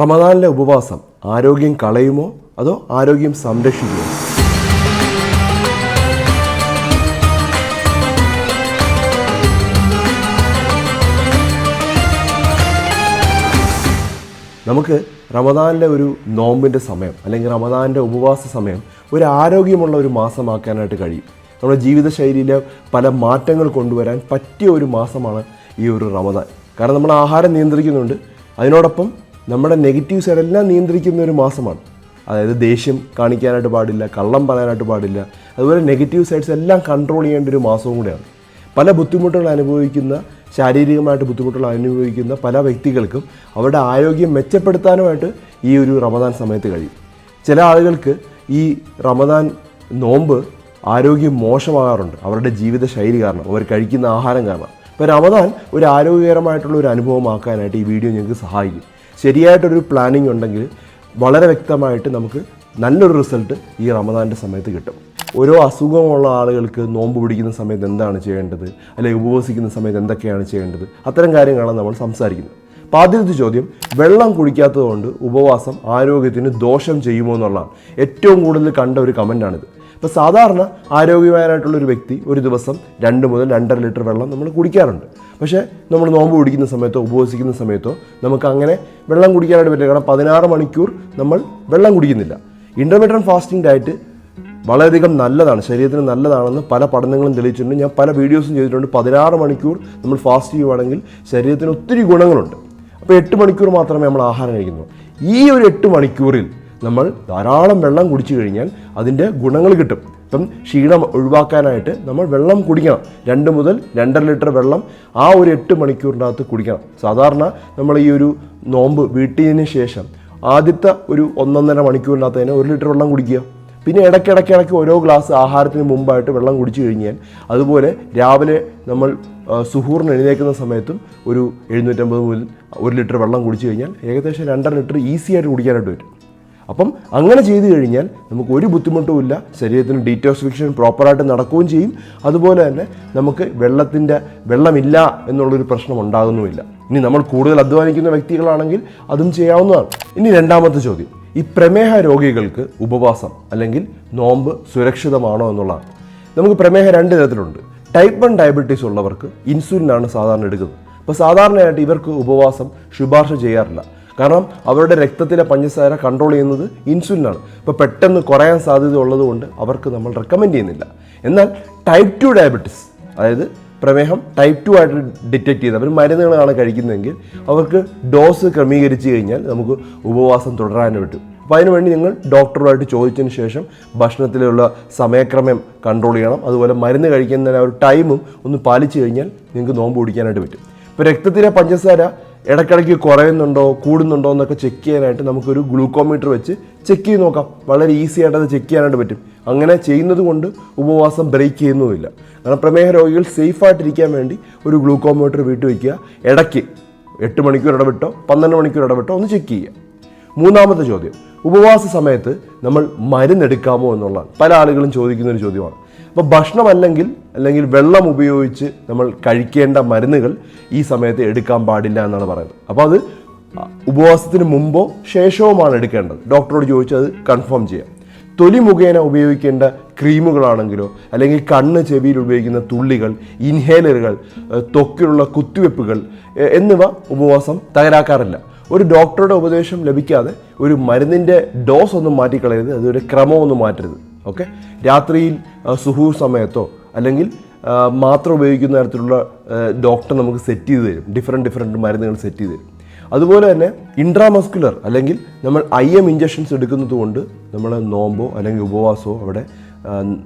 റമദാനിലെ ഉപവാസം ആരോഗ്യം കളയുമോ അതോ ആരോഗ്യം സംരക്ഷിക്കുമോ? നമുക്ക് റമദാനിലെ ഒരു നോമ്പിന്റെ സമയം അല്ലെങ്കിൽ റമദാനിന്റെ ഉപവാസ സമയം ഒരു ആരോഗ്യമുള്ള ഒരു മാസമാക്കാനായിട്ട് കഴിയും. നമ്മുടെ ജീവിതശൈലിയിലെ പല മാറ്റങ്ങൾ കൊണ്ടുവരാൻ പറ്റിയ ഒരു മാസമാണ് ഈ ഒരു റമദാൻ. കാരണം നമ്മൾ ആഹാരം നിയന്ത്രിക്കുന്നുണ്ട്. അതിനോടൊപ്പം നമ്മുടെ നെഗറ്റീവ് സൈഡെല്ലാം നിയന്ത്രിക്കുന്ന ഒരു മാസമാണ്. അതായത് ദേഷ്യം കാണിക്കാനായിട്ട് പാടില്ല കള്ളം പറയാനായിട്ട് പാടില്ല. അതുപോലെ നെഗറ്റീവ് സൈഡ്സ് എല്ലാം കൺട്രോൾ ചെയ്യേണ്ട ഒരു മാസവും കൂടെയാണ്. പല ബുദ്ധിമുട്ടുകൾ അനുഭവിക്കുന്ന ശാരീരികമായിട്ട് ബുദ്ധിമുട്ടുകൾ അനുഭവിക്കുന്ന പല വ്യക്തികൾക്കും അവരുടെ ആരോഗ്യം മെച്ചപ്പെടുത്താനുമായിട്ട് ഈ ഒരു റമദാൻ സമയത്ത് കഴിയും. ചില ആളുകൾക്ക് ഈ റമദാൻ നോമ്പ് ആരോഗ്യം മോശമാകാറുണ്ട്. അവരുടെ ജീവിത ശൈലി കാരണം അവർ കഴിക്കുന്ന ആഹാരം കാരണം. അപ്പോൾ റമദാൻ ഒരു ആരോഗ്യകരമായിട്ടുള്ള ഒരു അനുഭവമാക്കാനായിട്ട് ഈ വീഡിയോ ഞങ്ങൾക്ക് സഹായിക്കും. ശരിയായിട്ടൊരു പ്ലാനിങ് ഉണ്ടെങ്കിൽ വളരെ വ്യക്തമായിട്ട് നമുക്ക് നല്ലൊരു റിസൾട്ട് ഈ റമദാന്റെ സമയത്ത് കിട്ടും. ഓരോ അസുഖമുള്ള ആളുകൾക്ക് നോമ്പ് പിടിക്കുന്ന സമയത്ത് എന്താണ് ചെയ്യേണ്ടത്? അല്ലെങ്കിൽ ഉപവസിക്കുന്ന സമയത്ത് എന്തൊക്കെയാണ് ചെയ്യേണ്ടത്? അത്തരം കാര്യങ്ങളാണ് നമ്മൾ സംസാരിക്കുന്നത്. അപ്പോൾ ആദ്യത്തെ ചോദ്യം വെള്ളം കുടിക്കാത്തതുകൊണ്ട് ഉപവാസം ആരോഗ്യത്തിന് ദോഷം ചെയ്യുമോ എന്നുള്ളതാണ്. ഏറ്റവും കൂടുതൽ കണ്ട ഒരു കമന്റാണിത് ഇപ്പോൾ സാധാരണ ആരോഗ്യവാനായിട്ടുള്ള ഒരു വ്യക്തി ഒരു ദിവസം രണ്ട് മുതൽ രണ്ടര ലിറ്റർ വെള്ളം നമ്മൾ കുടിക്കാറുണ്ട്. പക്ഷേ നമ്മൾ നോമ്പ് കുടിക്കുന്ന സമയത്തോ ഉപവസിക്കുന്ന സമയത്തോ നമുക്ക് അങ്ങനെ വെള്ളം കുടിക്കാനായിട്ട് പറ്റില്ല. കാരണം പതിനാറ് മണിക്കൂർ നമ്മൾ വെള്ളം കുടിക്കുന്നില്ല. ഇന്റർമീഡിയറ്റ് ഫാസ്റ്റിംഗ് ഡയറ്റ് വളരെയധികം നല്ലതാണ്. ശരീരത്തിന് നല്ലതാണെന്ന് പല പഠനങ്ങളും തെളിയിച്ചിട്ടുണ്ട്. ഞാൻ പല വീഡിയോസും ചെയ്തിട്ടുണ്ട്. പതിനാറ് മണിക്കൂർ നമ്മൾ ഫാസ്റ്റ് ചെയ്യുവാണെങ്കിൽ ശരീരത്തിന് ഒത്തിരി ഗുണങ്ങളുണ്ട്. അപ്പോൾ എട്ട് മണിക്കൂർ മാത്രമേ നമ്മൾ ആഹാരം കഴിക്കുന്നുള്ളൂ. ഈ ഒരു എട്ട് മണിക്കൂറിൽ നമ്മൾ ധാരാളം വെള്ളം കുടിച്ചു കഴിഞ്ഞാൽ അതിന്റെ ഗുണങ്ങൾ കിട്ടും. ഇപ്പം ക്ഷീണം ഒഴിവാക്കാനായിട്ട് നമ്മൾ വെള്ളം കുടിക്കണം. രണ്ട് മുതൽ രണ്ടര ലിറ്റർ വെള്ളം ആ ഒരു എട്ട് മണിക്കൂറിനകത്ത് കുടിക്കണം. സാധാരണ നമ്മൾ ഈ ഒരു നോമ്പ് വീട്ടിയതിന് ശേഷം ആദ്യത്തെ ഒരു ഒന്നൊന്നര മണിക്കൂറിനകത്ത് തന്നെ ഒരു ലിറ്റർ വെള്ളം കുടിക്കുക. പിന്നെ ഇടയ്ക്കിടയ്ക്ക് ഇടയ്ക്ക് ഓരോ ഗ്ലാസ് ആഹാരത്തിന് മുമ്പായിട്ട് വെള്ളം കുടിച്ചു കഴിഞ്ഞാൽ അതുപോലെ രാവിലെ നമ്മൾ സുഹൂറിന് എഴുന്നേൽക്കുന്ന സമയത്തും ഒരു എഴുന്നൂറ്റമ്പത് മുതൽ ഒരു ലിറ്റർ വെള്ളം കുടിച്ചു കഴിഞ്ഞാൽ ഏകദേശം രണ്ടര ലിറ്റർ ഈസിയായിട്ട് കുടിക്കാനായിട്ട് വരും അപ്പം അങ്ങനെ ചെയ്തു കഴിഞ്ഞാൽ നമുക്ക് ഒരു ബുദ്ധിമുട്ടുമില്ല ശരീരത്തിന് ഡീറ്റോക്സിഫിക്കേഷൻ പ്രോപ്പറായിട്ട് നടക്കുകയും ചെയ്യും. അതുപോലെ തന്നെ നമുക്ക് വെള്ളത്തിന്റെ വെള്ളമില്ല എന്നുള്ളൊരു പ്രശ്നം ഉണ്ടാകുന്നുമില്ല. ഇനി നമ്മൾ കൂടുതൽ അധ്വാനിക്കുന്ന വ്യക്തികളാണെങ്കിൽ അതും ചെയ്യാവുന്നതാണ്. ഇനി രണ്ടാമത്തെ ചോദ്യം. ഈ പ്രമേഹ രോഗികൾക്ക് ഉപവാസം അല്ലെങ്കിൽ നോമ്പ് സുരക്ഷിതമാണോ എന്നുള്ളതാണ്. നമുക്ക് പ്രമേഹം രണ്ട് തരത്തിലുണ്ട്. ടൈപ്പ് വൺ ഡയബറ്റീസ് ഉള്ളവർക്ക് ഇൻസുലിനാണ് സാധാരണ എടുക്കുന്നത്. അപ്പോൾ സാധാരണയായിട്ട് ഇവർക്ക് ഉപവാസം ശുപാർശ ചെയ്യാറില്ല. കാരണം അവരുടെ രക്തത്തിലെ പഞ്ചസാര കൺട്രോൾ ചെയ്യുന്നത് ഇൻസുലിനാണ് ഇപ്പോൾ പെട്ടെന്ന് കുറയാൻ സാധ്യത ഉള്ളതുകൊണ്ട് അവർക്ക് നമ്മൾ റെക്കമെൻഡ് ചെയ്യുന്നില്ല. എന്നാൽ ടൈപ്പ് ടു ഡയബറ്റിസ് അതായത് പ്രമേഹം ടൈപ്പ് ടു ആയിട്ട് ഡിറ്റക്ട് ചെയ്ത് അവർ മരുന്നുകളാണ് കഴിക്കുന്നതെങ്കിൽ അവർക്ക് ഡോസ് ക്രമീകരിച്ച് കഴിഞ്ഞാൽ നമുക്ക് ഉപവാസം തുടരാൻ പറ്റും. അപ്പോൾ അതിനുവേണ്ടി നിങ്ങൾ ഡോക്ടറുമായിട്ട് ചോദിച്ചതിന് ശേഷം ഭക്ഷണത്തിലുള്ള സമയക്രമം കൺട്രോൾ ചെയ്യണം. അതുപോലെ മരുന്ന് കഴിക്കുന്നതിന് ഒരു ടൈമും ഒന്ന് പാലിച്ചു കഴിഞ്ഞാൽ നിങ്ങൾക്ക് നോമ്പ് പിടിക്കാനായിട്ട് പറ്റും. ഇപ്പോൾ രക്തത്തിലെ പഞ്ചസാര ഇടയ്ക്കിടയ്ക്ക് കുറയുന്നുണ്ടോ കൂടുന്നുണ്ടോ എന്നൊക്കെ ചെക്ക് ചെയ്യാനായിട്ട് നമുക്കൊരു ഗ്ലൂക്കോമീറ്റർ വെച്ച് ചെക്ക് ചെയ്ത് നോക്കാം. വളരെ ഈസി ആയിട്ട് അത് ചെക്ക് ചെയ്യാനായിട്ട് പറ്റും. അങ്ങനെ ചെയ്യുന്നത് കൊണ്ട് ഉപവാസം ബ്രേക്ക് ചെയ്യുന്നുമില്ല. കാരണം പ്രമേഹ രോഗികൾ സേഫായിട്ടിരിക്കാൻ വേണ്ടി ഒരു ഗ്ലൂക്കോമീറ്റർ വീട്ടിൽ വയ്ക്കുക ഇടയ്ക്ക് എട്ട് മണിക്കൂർ ഇടവിട്ടോ പന്ത്രണ്ട് മണിക്കൂർ ഇടവിട്ടോ ഒന്ന് ചെക്ക് ചെയ്യുക. മൂന്നാമത്തെ ചോദ്യം. ഉപവാസ സമയത്ത് നമ്മൾ മരുന്നെടുക്കാമോ എന്നുള്ളതാണ്. പല ആളുകളും ചോദിക്കുന്ന ഒരു ചോദ്യമാണ്. അപ്പോൾ ഭക്ഷണമല്ലെങ്കിൽ അല്ലെങ്കിൽ വെള്ളം ഉപയോഗിച്ച് നമ്മൾ കഴിക്കേണ്ട മരുന്നുകൾ ഈ സമയത്ത് എടുക്കാൻ പാടില്ല എന്നാണ് പറയുന്നത്. അപ്പോൾ അത് ഉപവാസത്തിന് മുമ്പോ ശേഷവുമാണ് എടുക്കേണ്ടത്. ഡോക്ടറോട് ചോദിച്ച് അത് കൺഫേം ചെയ്യാം. തൊലി മുഖേന ഉപയോഗിക്കേണ്ട ക്രീമുകളാണെങ്കിലോ അല്ലെങ്കിൽ കണ്ണ് ചെവിയിൽ ഉപയോഗിക്കുന്ന തുള്ളികൾ ഇൻഹേലറുകൾ തൊക്കിലുള്ള കുത്തിവെപ്പുകൾ എന്നിവ ഉപവാസം തകരാക്കാറില്ല. ഒരു ഡോക്ടറുടെ ഉപദേശം ലഭിക്കാതെ ഒരു മരുന്നിന്റെ ഡോസ് ഒന്നും മാറ്റിക്കളയരുത് അതൊരു ക്രമമൊന്നും മാറ്റരുത്. ഓക്കെ? രാത്രിയിൽ സുഹൂർ സമയത്തോ അല്ലെങ്കിൽ മാത്രം ഉപയോഗിക്കുന്ന തരത്തിലുള്ള ഡോക്ടർ നമുക്ക് സെറ്റ് ചെയ്ത് തരും. ഡിഫറെന്റ് ഡിഫറെന്റ് മരുന്നുകൾ സെറ്റ് ചെയ്ത് തരും. അതുപോലെ തന്നെ ഇൻട്രാമസ്കുലർ അല്ലെങ്കിൽ നമ്മൾ ഐ എം ഇഞ്ചക്ഷൻസ് എടുക്കുന്നത് കൊണ്ട് നമ്മൾ നോമ്പോ അല്ലെങ്കിൽ ഉപവാസമോ അവിടെ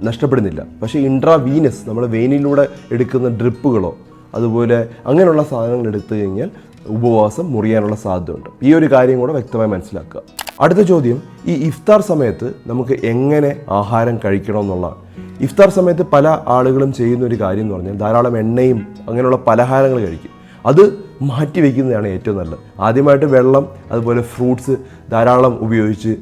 നഷ്ടപ്പെടുന്നില്ല. പക്ഷേ ഇൻട്രാ വീനസ് നമ്മൾ വെയിനിലൂടെ എടുക്കുന്ന ഡ്രിപ്പുകളോ അതുപോലെ അങ്ങനെയുള്ള സാധനങ്ങൾ എടുത്തു കഴിഞ്ഞാൽ ഉപവാസം മുറിയാനുള്ള സാധ്യതയുണ്ട്. ഈ ഒരു കാര്യം കൂടെ വ്യക്തമായി മനസ്സിലാക്കുക. അടുത്ത ചോദ്യം ഈ ഇഫ്താർ സമയത്ത് നമുക്ക് എങ്ങനെ ആഹാരം കഴിക്കണം എന്നുള്ളതാണ് ഇഫ്താർ സമയത്ത് പല ആളുകളും ചെയ്യുന്ന ഒരു കാര്യം എന്ന് പറഞ്ഞാൽ ധാരാളം എണ്ണയും അങ്ങനെയുള്ള പലഹാരങ്ങൾ കഴിക്കും. അത് മാറ്റി വയ്ക്കുന്നതാണ് ഏറ്റവും നല്ലത്. ആദ്യമായിട്ട് വെള്ളം അതുപോലെ ഫ്രൂട്ട്സ് ധാരാളം ഉപയോഗിച്ച്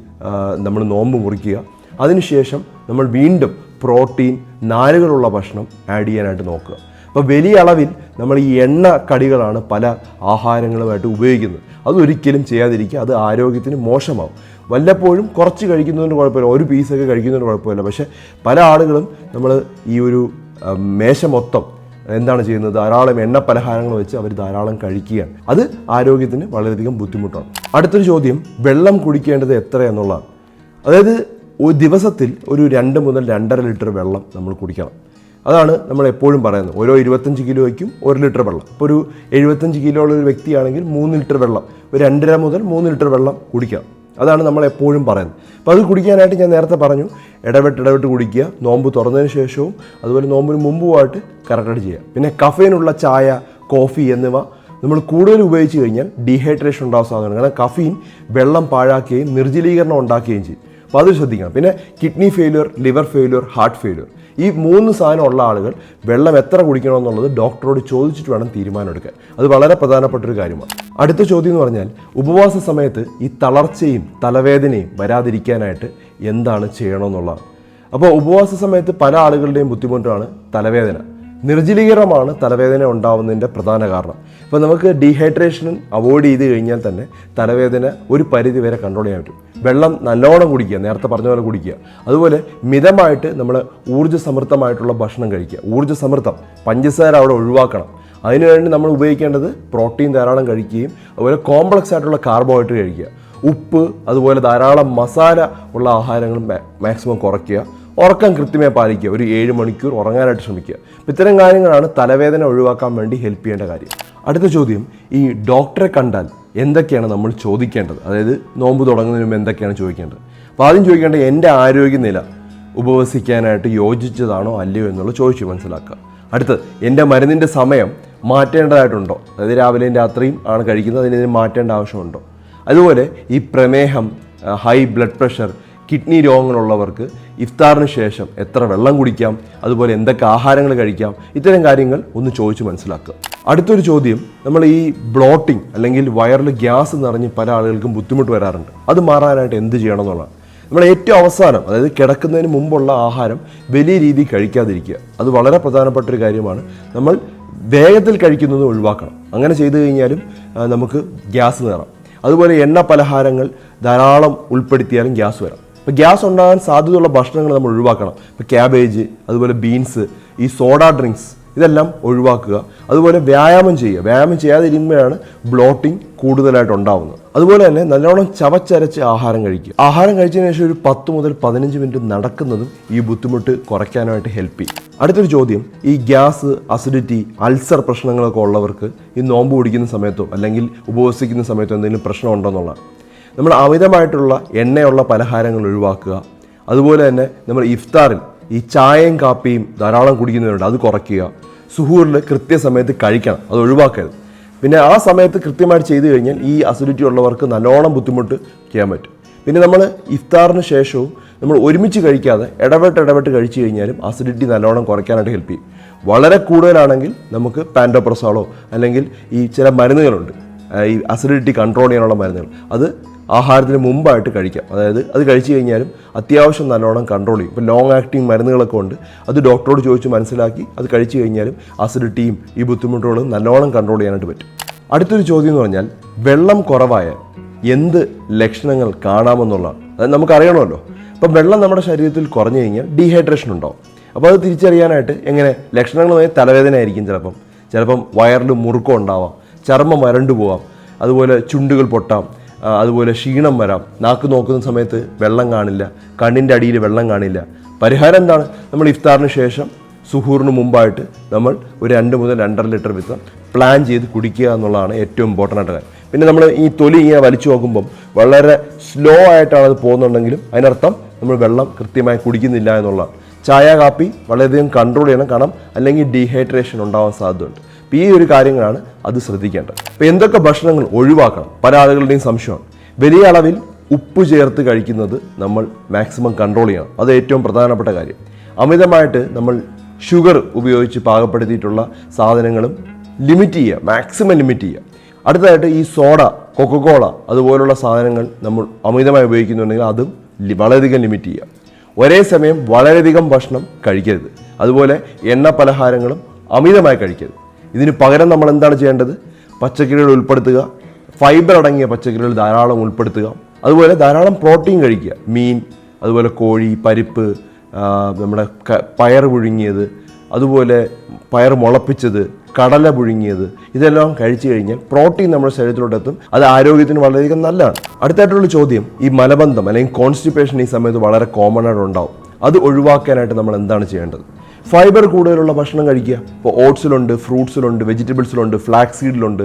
നമ്മൾ നോമ്പ് മുറിക്കുക. അതിനുശേഷം നമ്മൾ വീണ്ടും പ്രോട്ടീൻ നാരുകളുള്ള ഭക്ഷണം ആഡ് ചെയ്യാനായിട്ട് നോക്കുക. അപ്പോൾ വലിയ അളവിൽ നമ്മൾ ഈ എണ്ണ കടികളാണ് പല ആഹാരങ്ങളുമായിട്ട് ഉപയോഗിക്കുന്നത്. അതൊരിക്കലും ചെയ്യാതിരിക്കുക. അത് ആരോഗ്യത്തിന് മോശമാവും. വല്ലപ്പോഴും കുറച്ച് കഴിക്കുന്നതിന് കുഴപ്പമില്ല. ഒരു പീസൊക്കെ കഴിക്കുന്നതിന് കുഴപ്പമില്ല. പക്ഷേ പല ആളുകളും നമ്മൾ ഈ ഒരു മേശ മൊത്തം എന്താണ് ചെയ്യുന്നത്? ധാരാളം എണ്ണ പലഹാരങ്ങൾ വെച്ച് അവർ ധാരാളം കഴിക്കുകയാണ്. അത് ആരോഗ്യത്തിന് വളരെയധികം ബുദ്ധിമുട്ടാണ്. അടുത്തൊരു ചോദ്യം വെള്ളം കുടിക്കേണ്ടത് എത്ര എന്നുള്ളതാണ്. അതായത് ഒരു ദിവസത്തിൽ ഒരു രണ്ട് മുതൽ രണ്ടര ലിറ്റർ വെള്ളം നമ്മൾ കുടിക്കണം. അതാണ് നമ്മൾ എപ്പോഴും പറയുന്നത്. ഓരോ ഇരുപത്തഞ്ച് കിലോയ്ക്കും ഒരു ലിറ്റർ വെള്ളം. ഇപ്പോൾ ഒരു എഴുപത്തഞ്ച് കിലോ ഉള്ള ഒരു വ്യക്തിയാണെങ്കിൽ മൂന്ന് ലിറ്റർ വെള്ളം ഒരു രണ്ടര മുതൽ മൂന്ന് ലിറ്റർ വെള്ളം കുടിക്കാം അതാണ് നമ്മൾ എപ്പോഴും പറയുന്നത്. അപ്പോൾ അത് കുടിക്കാനായിട്ട് ഞാൻ നേരത്തെ പറഞ്ഞു ഇടവിട്ട് ഇടവിട്ട് കുടിക്കുക നോമ്പ് തുറന്നതിന് ശേഷവും അതുപോലെ നോമ്പിന് മുമ്പുമായിട്ട് കറക്റ്റായിട്ട് ചെയ്യുക. പിന്നെ കഫീനുള്ള ചായ കോഫി എന്നിവ നമ്മൾ കൂടുതൽ ഉപയോഗിച്ച് കഴിഞ്ഞാൽ ഡീഹൈഡ്രേഷൻ ഉണ്ടാവാൻ സാധനമാണ് കാരണം കഫീൻ വെള്ളം പാഴാക്കുകയും നിർജലീകരണം ഉണ്ടാക്കുകയും ചെയ്യും. അപ്പോൾ അത് ശ്രദ്ധിക്കണം. പിന്നെ kidney failure liver failure heart failure ഈ മൂന്ന് സാധനം ഉള്ള ആളുകൾ വെള്ളം എത്ര കുടിക്കണമെന്നുള്ളത് ഡോക്ടറോട് ചോദിച്ചിട്ട് വേണം തീരുമാനം എടുക്കാൻ അത് വളരെ പ്രധാനപ്പെട്ട ഒരു കാര്യമാണ്. അടുത്ത ചോദ്യം എന്ന് പറഞ്ഞാൽ ഉപവാസ സമയത്ത് ഈ തളർച്ചയും തലവേദനയും വരാതിരിക്കാനായിട്ട് എന്താണ് ചെയ്യണമെന്നുള്ളതാണ്. അപ്പോൾ ഉപവാസ സമയത്ത് പല ആളുകളുടെയും ബുദ്ധിമുട്ടാണ് തലവേദന. നിർജലീകരണമാണ് തലവേദന ഉണ്ടാവുന്നതിന്റെ പ്രധാന കാരണം. ഇപ്പോൾ നമുക്ക് ഡീഹൈഡ്രേഷൻ അവോയ്ഡ് ചെയ്ത് കഴിഞ്ഞാൽ തന്നെ തലവേദന ഒരു പരിധി വരെ കൺട്രോൾ ചെയ്യാൻ പറ്റും. വെള്ളം നല്ലോണം കുടിക്കുക നേരത്തെ പറഞ്ഞ പോലെ കുടിക്കുക. അതുപോലെ മിതമായിട്ട് നമ്മൾ ഊർജസമൃദ്ധമായിട്ടുള്ള ഭക്ഷണം കഴിക്കുക. ഊർജസമൃദ്ധം പഞ്ചസാര അവിടെ ഒഴിവാക്കണം. അതിനുവേണ്ടി നമ്മൾ ഉപയോഗിക്കേണ്ടത് പ്രോട്ടീൻ ധാരാളം കഴിക്കുകയും അതുപോലെ കോംപ്ലക്സ് ആയിട്ടുള്ള കാർബോഹൈഡ്രേറ്റ് കഴിക്കുക. ഉപ്പ് അതുപോലെ ധാരാളം മസാല ഉള്ള ആഹാരങ്ങൾ മാക്സിമം കുറയ്ക്കുക. ഉറക്കം കൃത്യമായി പാലിക്കുക. ഒരു ഏഴ് മണിക്കൂർ ഉറങ്ങാനായിട്ട് ശ്രമിക്കുക. ഇത്തരം കാര്യങ്ങളാണ് തലവേദന ഒഴിവാക്കാൻ വേണ്ടി ഹെൽപ്പ് ചെയ്യേണ്ട കാര്യം. അടുത്ത ചോദ്യം ഈ ഡോക്ടറെ കണ്ടാൽ എന്തൊക്കെയാണ് നമ്മൾ ചോദിക്കേണ്ടത്? അതായത് നോമ്പ് തുടങ്ങുന്നതിന് മുമ്പ് എന്തൊക്കെയാണ് ചോദിക്കേണ്ടത്? അപ്പോൾ ആദ്യം ചോദിക്കേണ്ടത് എന്റെ ആരോഗ്യനില ഉപവസിക്കാനായിട്ട് യോജിച്ചതാണോ അല്ലയോ എന്നുള്ളത് ചോദിച്ചു മനസ്സിലാക്കുക. അടുത്തത് എന്റെ മരുന്നിന്റെ സമയം മാറ്റേണ്ടതായിട്ടുണ്ടോ? അതായത് രാവിലെയും രാത്രിയും ആണ് കഴിക്കുന്നത് അതിന് ഇതിന് മാറ്റേണ്ട ആവശ്യമുണ്ടോ? അതുപോലെ ഈ പ്രമേഹം ഹൈ ബ്ലഡ് പ്രഷർ കിഡ്നി രോഗങ്ങളുള്ളവർക്ക് ഇഫ്താറിന് ശേഷം എത്ര വെള്ളം കുടിക്കാം അതുപോലെ എന്തൊക്കെ ആഹാരങ്ങൾ കഴിക്കാം ഇത്തരം കാര്യങ്ങൾ ഒന്ന് ചോദിച്ച് മനസ്സിലാക്കുക. അടുത്തൊരു ചോദ്യം നമ്മൾ ഈ ബ്ലോട്ടിംഗ് അല്ലെങ്കിൽ വയറിൽ ഗ്യാസ് നിറഞ്ഞ് പല ആളുകൾക്കും ബുദ്ധിമുട്ട് വരാറുണ്ട്. അത് മാറാനായിട്ട് എന്ത് ചെയ്യണം എന്നുള്ളതാണ്. നമ്മൾ ഏറ്റവും അവസാനം അതായത് കിടക്കുന്നതിന് മുമ്പുള്ള ആഹാരം വലിയ രീതിയിൽ കഴിക്കാതിരിക്കുക. അത് വളരെ പ്രധാനപ്പെട്ട ഒരു കാര്യമാണ്. നമ്മൾ വേഗത്തിൽ കഴിക്കുന്നത് ഒഴിവാക്കണം. അങ്ങനെ ചെയ്തു കഴിഞ്ഞാലും നമുക്ക് ഗ്യാസ് നേറാം അതുപോലെ എണ്ണ പലഹാരങ്ങൾ ധാരാളം ഉൾപ്പെടുത്തിയാലും ഗ്യാസ് വരാം. അപ്പോൾ ഗ്യാസ് ഉണ്ടാകാൻ സാധ്യതയുള്ള ഭക്ഷണങ്ങൾ നമ്മൾ ഒഴിവാക്കണം. ഇപ്പോൾ ക്യാബേജ് അതുപോലെ ബീൻസ് ഈ സോഡ ഡ്രിങ്ക്സ് ഇതെല്ലാം ഒഴിവാക്കുക. അതുപോലെ വ്യായാമം ചെയ്യുക. വ്യായാമം ചെയ്യാതിരിക്കുമ്പോഴാണ് ബ്ലോട്ടിംഗ് കൂടുതലായിട്ട് ഉണ്ടാവുന്നത്. അതുപോലെ തന്നെ നല്ലോണം ചവച്ചരച്ച് ആഹാരം കഴിക്കുക. ആഹാരം കഴിച്ചതിന് ശേഷം ഒരു പത്ത് മുതൽ പതിനഞ്ച് മിനിറ്റ് നടക്കുന്നതും ഈ ബുദ്ധിമുട്ട് കുറയ്ക്കാനായിട്ട് ഹെൽപ്പ് ചെയ്യും. അടുത്തൊരു ചോദ്യം. ഈ ഗ്യാസ് അസിഡിറ്റി അൾസർ പ്രശ്നങ്ങളൊക്കെ ഉള്ളവർക്ക് ഈ നോമ്പ് പിടിക്കുന്ന സമയത്തോ അല്ലെങ്കിൽ ഉപവസിക്കുന്ന സമയത്തോ എന്തെങ്കിലും പ്രശ്നമുണ്ടോ എന്നുള്ളതാണ്. നമ്മൾ അമിതമായിട്ടുള്ള എണ്ണയുള്ള പലഹാരങ്ങൾ ഒഴിവാക്കുക. അതുപോലെ തന്നെ നമ്മൾ ഇഫ്താറിൽ ഈ ചായയും കാപ്പിയും ധാരാളം കുടിക്കുന്നവരുണ്ട് അത് കുറയ്ക്കുക. സുഹൂറിൽ കൃത്യസമയത്ത് കഴിക്കണം അത് ഒഴിവാക്കരുത്. പിന്നെ ആ സമയത്ത് കൃത്യമായിട്ട് ചെയ്തു കഴിഞ്ഞാൽ ഈ അസിഡിറ്റി ഉള്ളവർക്ക് നല്ലോണം ബുദ്ധിമുട്ട് ചെയ്യാൻ പറ്റും. പിന്നെ നമ്മൾ ഇഫ്താറിന് ശേഷവും നമ്മൾ ഒരുമിച്ച് കഴിക്കാതെ ഇടപെട്ട് ഇടപെട്ട് കഴിച്ചു കഴിഞ്ഞാലും അസിഡിറ്റി നല്ലോണം കുറയ്ക്കാനായിട്ട് ഹെൽപ്പ് ചെയ്യും. വളരെ കൂടുതലാണെങ്കിൽ നമുക്ക് പാൻഡോപ്രസോളോ അല്ലെങ്കിൽ ഈ ചില മരുന്നുകളുണ്ട്. ഈ അസിഡിറ്റി കൺട്രോൾ ചെയ്യാനുള്ള മരുന്നുകൾ. അത് ആഹാരത്തിന് മുമ്പായിട്ട് കഴിക്കാം. അതായത് അത് കഴിച്ചു കഴിഞ്ഞാലും അത്യാവശ്യം നല്ലോണം കൺട്രോൾ ചെയ്യും. ഇപ്പോൾ ലോങ് ആക്ടിങ് മരുന്നുകളൊക്കെ ഉണ്ട്. അത് ഡോക്ടറോട് ചോദിച്ച് മനസ്സിലാക്കി അത് കഴിച്ചു കഴിഞ്ഞാലും അസിഡിറ്റിയും ഈ ബുദ്ധിമുട്ടുകളും നല്ലോണം കൺട്രോൾ ചെയ്യാനായിട്ട് പറ്റും. അടുത്തൊരു ചോദ്യം എന്ന് പറഞ്ഞാൽ വെള്ളം കുറവായ എന്ത് ലക്ഷണങ്ങൾ കാണാമെന്നുള്ളതാണ്. അതായത് നമുക്കറിയണമല്ലോ. അപ്പം വെള്ളം നമ്മുടെ ശരീരത്തിൽ കുറഞ്ഞു കഴിഞ്ഞാൽ ഡീഹൈഡ്രേഷൻ ഉണ്ടാവും. അപ്പോൾ അത് തിരിച്ചറിയാനായിട്ട് എങ്ങനെ? പറഞ്ഞാൽ തലവേദന ആയിരിക്കും ചിലപ്പം. ചിലപ്പം വയറിൽ മുറുക്കം ഉണ്ടാവാം. ചർമ്മം വരണ്ടു പോവാം. അതുപോലെ ചുണ്ടുകൾ പൊട്ടാം. അതുപോലെ ക്ഷീണം വരാം. നാക്ക് നോക്കുന്ന സമയത്ത് വെള്ളം കാണില്ല. കണ്ണിന്റെ അടിയിൽ വെള്ളം കാണില്ല. പരിഹാരം എന്താണ്? നമ്മൾ ഇഫ്താറിന് ശേഷം സുഹൂറിന് മുമ്പായിട്ട് നമ്മൾ ഒരു രണ്ട് മുതൽ രണ്ടര ലിറ്റർ വിത്തം പ്ലാൻ ചെയ്ത് കുടിക്കുക എന്നുള്ളതാണ് ഏറ്റവും ഇമ്പോർട്ടന്റ് ആയിട്ട് കാര്യം. പിന്നെ നമ്മൾ ഈ തൊലി ഇങ്ങനെ വലിച്ചു നോക്കുമ്പം വളരെ സ്ലോ ആയിട്ടാണ് അത് പോകുന്നുണ്ടെങ്കിലും അതിനർത്ഥം നമ്മൾ വെള്ളം കൃത്യമായി കുടിക്കുന്നില്ല എന്നുള്ളതാണ്. ചായ കാപ്പി വളരെയധികം കൺട്രോൾ ചെയ്യണം. കാരണം അല്ലെങ്കിൽ ഡീഹൈഡ്രേഷൻ ഉണ്ടാവാൻ സാധ്യതയുണ്ട്. അപ്പോൾ ഈ ഒരു കാര്യങ്ങളാണ് അത് ശ്രദ്ധിക്കേണ്ടത്. അപ്പോൾ എന്തൊക്കെ ഭക്ഷണങ്ങൾ ഒഴിവാക്കണം? പല ആളുകളുടെയും സംശയമാണ് വലിയ അളവിൽ ഉപ്പ് ചേർത്ത് കഴിക്കുന്നത് നമ്മൾ മാക്സിമം കൺട്രോൾ ചെയ്യണം. അത് ഏറ്റവും പ്രധാനപ്പെട്ട കാര്യം. അമിതമായിട്ട് നമ്മൾ ഷുഗർ ഉപയോഗിച്ച് പാകപ്പെടുത്തിയിട്ടുള്ള സാധനങ്ങളും ലിമിറ്റ് ചെയ്യുക മാക്സിമം ലിമിറ്റ് ചെയ്യുക. അടുത്തതായിട്ട് ഈ സോഡ കൊക്കക്കോള അതുപോലുള്ള സാധനങ്ങൾ നമ്മൾ അമിതമായി ഉപയോഗിക്കുന്നുണ്ടെങ്കിൽ അതും വളരെയധികം ലിമിറ്റ് ചെയ്യുക. ഒരേ സമയം വളരെയധികം ഭക്ഷണം കഴിക്കരുത്. അതുപോലെ എണ്ണ പലഹാരങ്ങളും അമിതമായി കഴിക്കരുത്. ഇതിന് പകരം നമ്മൾ എന്താണ് ചെയ്യേണ്ടത്? പച്ചക്കറികൾ ഉൾപ്പെടുത്തുക. ഫൈബർ അടങ്ങിയ പച്ചക്കറികൾ ധാരാളം ഉൾപ്പെടുത്തുക. അതുപോലെ ധാരാളം പ്രോട്ടീൻ കഴിക്കുക. മീൻ അതുപോലെ കോഴി പരിപ്പ് നമ്മുടെ പയർ പുഴുങ്ങിയത് അതുപോലെ പയർ മുളപ്പിച്ചത് കടല പുഴുങ്ങിയത് ഇതെല്ലാം കഴിച്ചു കഴിഞ്ഞാൽ പ്രോട്ടീൻ നമ്മുടെ ശരീരത്തിലോട്ട് എത്തും. അത് ആരോഗ്യത്തിന് വളരെയധികം നല്ലതാണ്. അടുത്തായിട്ടുള്ള ചോദ്യം ഈ മലബന്ധം അല്ലെങ്കിൽ കോൺസ്റ്റിപ്പേഷൻ ഈ സമയത്ത് വളരെ കോമൺ ആയിട്ട് ഉണ്ടാവും. അത് ഒഴിവാക്കാനായിട്ട് നമ്മൾ എന്താണ് ചെയ്യേണ്ടത്? ഫൈബർ കൂടുതലുള്ള ഭക്ഷണം കഴിക്കുക. ഇപ്പോൾ ഓട്സിലുണ്ട് ഫ്രൂട്ട്സിലുണ്ട് വെജിറ്റബിൾസിലുണ്ട് ഫ്ലാക്സ് സീഡിലുണ്ട്